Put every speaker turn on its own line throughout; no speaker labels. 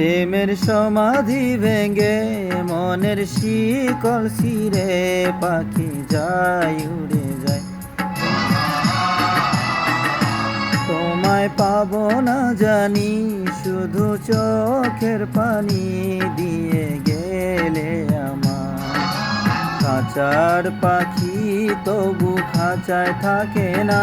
প্রেমের সমাধি ভেঙে মনের শিকল ছিঁড়ে পাখি যায়, উড়ে যায়। তোমায় পাব না জানি, শুধু চোখের পানি দিয়ে গেলে আমার। খাঁচার পাখি তবু খাঁচায় থাকে না।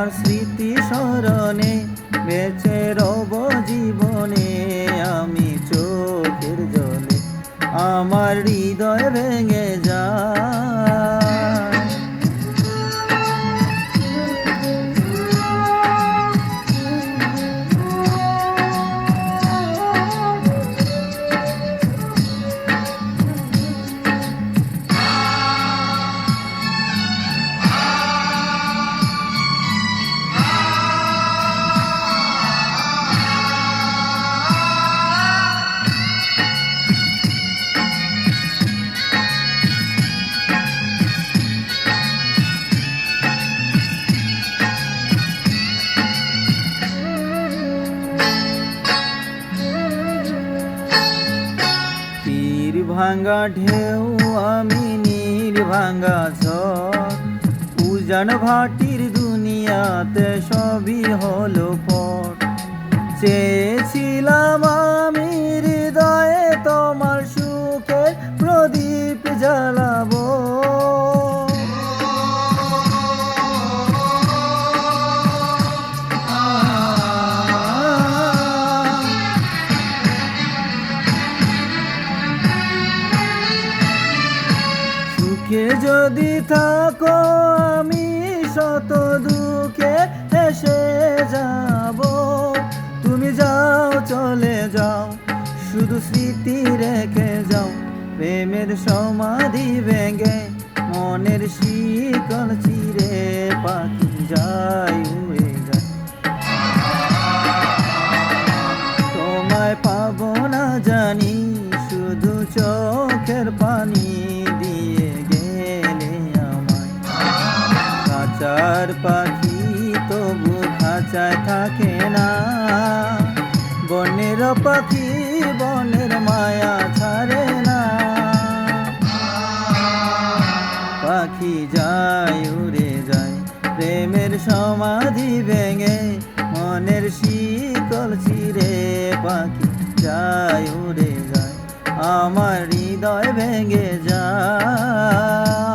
তোমার স্মৃতি স্মরণে বেঁচে রব জীবনে আমি চোখের জলে আমার হৃদয় ভেঙে ভাঙ্গা ঢেউ, আমি নীল ভাঙ্গা ঝড়। উজান ভাটির দুনিয়াতে সবই হলো পর চেয়েছিলাম আমি হৃদয়ে তোমার সুখে প্রদীপ জ্বালাবো। যদি থাকো, আমি শত দুঃখে এসে যাব। তুমি যাও, চলে যাও, শুধু স্মৃতি রেখে যাও। প্রেমের সমাধি ভেঙে মনের খাঁচায় থাকে না। বনের পাখি বনের মায়া ছাড়ে না। পাখি যায়, উড়ে যায়, প্রেমের সমাধি ভেঙে, মনের শিকল চিরে পাখি যায়, উড়ে যায়, আমার হৃদয় ভেঙে যায়।